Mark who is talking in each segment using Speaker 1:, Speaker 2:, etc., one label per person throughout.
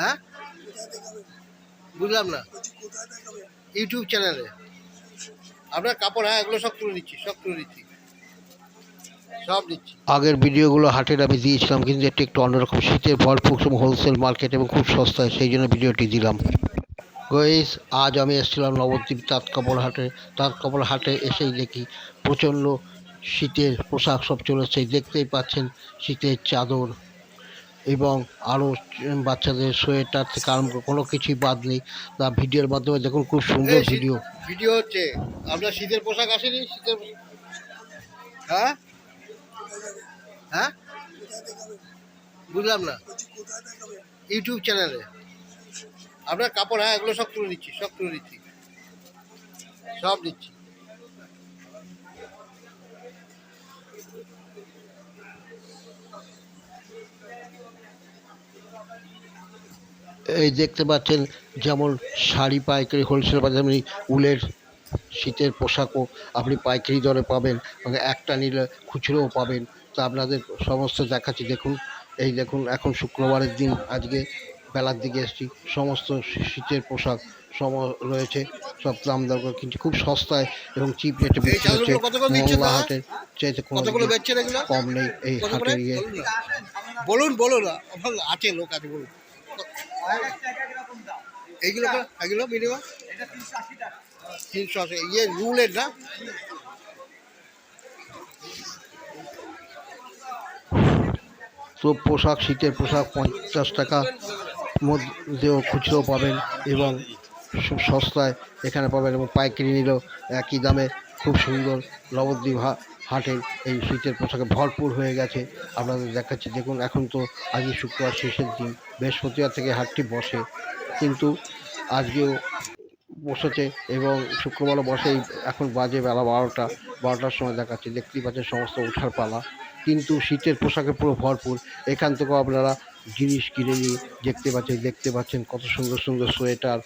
Speaker 1: হ্যাঁ? বুঝলাম না। ইউটিউব চ্যানেলে আপনার কাপড় হ্যাঁ এগুলো সব তুলে নিচ্ছি, সব তুলে নিচ্ছি।
Speaker 2: আগের ভিডিওগুলো হাটের আমি দিয়েছিলাম, কিন্তু এটি একটু অন্যরকম। শীতের ভরপুর হোলসেল মার্কেট এবং খুব সস্তায়, সেই জন্য ভিডিওটি দিলাম। গইস আজ আমি এসেছিলাম নবদ্বীপ তাঁত কাপড় হাটে। তাঁত কাপড় হাটে এসেই দেখি প্রচণ্ড শীতের পোশাক সব চলেছে দেখতেই পাচ্ছেন শীতের চাদর। এবং আরও বাচ্চাদের সোয়েটার থেকে আরম্ভ কোনো কিছুই বাদ নেই। তা ভিডিওর মাধ্যমে দেখুন খুব সুন্দর ভিডিও
Speaker 1: ভিডিও হচ্ছে। আপনার শীতের পোশাক আসেনি? শীতের হ্যাঁ? হ্যাঁ? বুঝলাম না। ইউটিউব চ্যানেলে আপনার কাপড় হ্যাঁ এগুলো সব তুলে নিচ্ছি সব তুলে নিচ্ছি সব নিচ্ছি
Speaker 2: এই দেখতে পাচ্ছেন যেমন শাড়ি পাইকারি হোলসেল বাজার তেমনি উলের শীতের পোশাকও আপনি পাইকারি দরে পাবেন এবং একটা নিলে খুচরোও পাবেন। তা আপনাদের সমস্ত দেখাচ্ছি দেখুন। এই দেখুন এখন শুক্রবারের দিন আজকে বেলার দিকে এসেছি। সমস্ত শীতের পোশাক সম রয়েছে সব দাম দর কিন্তু খুব সস্তায় এবং চিপ রেটে বিক্রি হচ্ছে? হাটের চাইতে কোনো কম নেই এই
Speaker 1: কত করে? বলুন। বলুন আছে লোক আছে, বলুন এইগুলো? এগুলো মিনিমাম তিনশো আশি ইয়ে রুলের না
Speaker 2: তো পোশাক, শীতের পোশাক, পঞ্চাশ টাকা মধ্যেও খুচরো পাবেন এবং সস্তায় এখানে পাবেন এবং পাইকারি নিলেও একই দামে খুব সুন্দর নবদ্বীপ হা হাটের এই শীতের পোশাকে ভরপুর হয়ে গেছে। আপনাদের দেখাচ্ছি, দেখুন, এখন তো আজকে শুক্রবার শেষের দিন, বৃহস্পতিবার থেকে হাটটি বসে। কিন্তু আজকেও বসেছে এবং শুক্রবারও বসেই এখন বাজে বেলা বারোটা, বারোটার সময় দেখাচ্ছে। দেখতেই পাচ্ছেন সমস্ত ওঠার পালা। কিন্তু শীতের পোশাকে পুরো ভরপুর। এখান থেকেও আপনারা জিনিস কিনে নিয়ে দেখতে পাচ্ছেন দেখতে পাচ্ছেন কত সুন্দর সুন্দর সোয়েটার।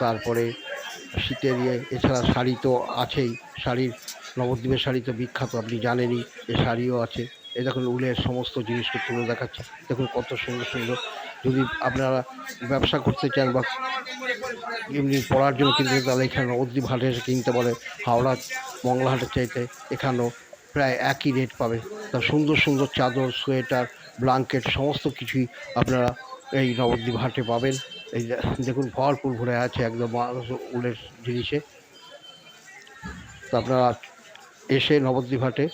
Speaker 2: তারপরে শীতের ইয়ে এছাড়া শাড়ি তো আছেই, শাড়ির নবদ্বীপের শাড়ি তো বিখ্যাত, আপনি জানেনই এ শাড়িও আছে। এই দেখুন, উলের সমস্ত জিনিসকে তুলে দেখাচ্ছে। দেখুন কত সুন্দর সুন্দর। যদি আপনারা ব্যবসা করতে চান বা এমনি পড়ার জন্য কিনতে তাহলে এখানে নবদ্বীপ হাটে এসে কিনতে পারে হাওড়া মংলা হাটের চাইতে এখানেও প্রায় একই রেট পাবে। তা সুন্দর সুন্দর চাদর, সোয়েটার ব্ল্যাঙ্কেট সমস্ত কিছুই আপনারা এই নবদ্বীপ হাটে পাবেন। এই দেখুন, ভরপুর ভরে আছে একদম উলের জিনিসে। তো আপনারা এসে নবদ্বীপ হাটে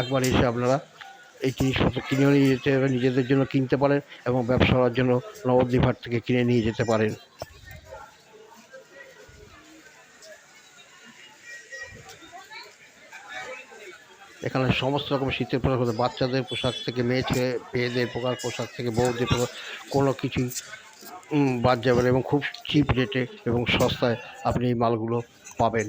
Speaker 2: একবার এসে আপনারা এই জিনিসপত্র কিনেও নিয়ে যেতে পারেন, নিজেদের জন্য কিনতে পারেন এবং ব্যবসা করার জন্য নবদ্বীপ হাট থেকে কিনে নিয়ে যেতে পারেন এখানে সমস্ত রকম শীতের পোশাক আছে। বাচ্চাদের পোশাক থেকে মেয়ে ছেলে মেয়েদের পোশাক পোশাক থেকে, বউদের পোশাক কোনো কিছুই বাদ যাবে এবং খুব চিপ রেটে এবং সস্তায় আপনি এই মালগুলো পাবেন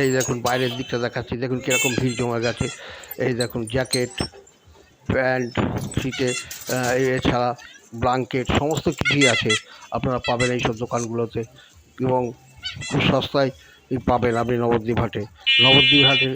Speaker 2: এই দেখুন, বাইরের দিকটা দেখাচ্ছি। দেখুন কীরকম ভিড় জমা গেছে। এই দেখুন, জ্যাকেট, প্যান্ট শীতে এছাড়া ব্লাঙ্কেট, সমস্ত কিছুই আছে আপনারা পাবেন এইসব দোকানগুলোতে। এবং খুব সস্তায় পাবেন আপনি নবদ্বীপ হাটে। নবদ্বীপ হাটের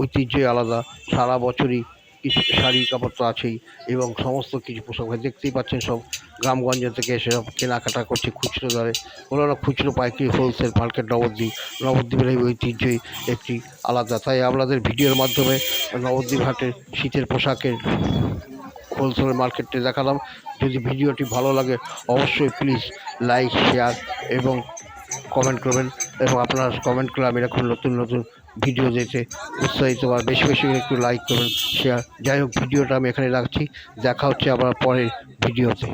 Speaker 2: ঐতিহ্যই আলাদা। সারা বছরই কিছু শাড়ি কাপড় তো আছেই এবং সমস্ত কিছু পোশাক। দেখতেই পাচ্ছেন সব গ্রামগঞ্জ থেকে এসে সব কেনাকাটা করছে খুচরো দরে। ওনারা খুচরো পাইকারি হোলসেল মার্কেট নবদ্বীপ। নবদ্বীপের এই ঐতিহ্যই একটি আলাদা। তাই আপনাদের ভিডিওর মাধ্যমে নবদ্বীপ হাটের শীতের পোশাকের হোলসেল মার্কেটে দেখালাম। যদি ভিডিওটি ভালো লাগে, অবশ্যই প্লিজ লাইক শেয়ার এবং কমেন্ট করবেন। এবং আপনারা কমেন্ট করে আমি এরকম নতুন নতুন ভিডিও দিতে উৎসাহিত আর বেশি বেশি একটু লাইক করবেন শেয়ার যাই হোক, ভিডিওটা আমি এখানে রাখছি। দেখা হচ্ছে আবার পরের ভিডিওতে।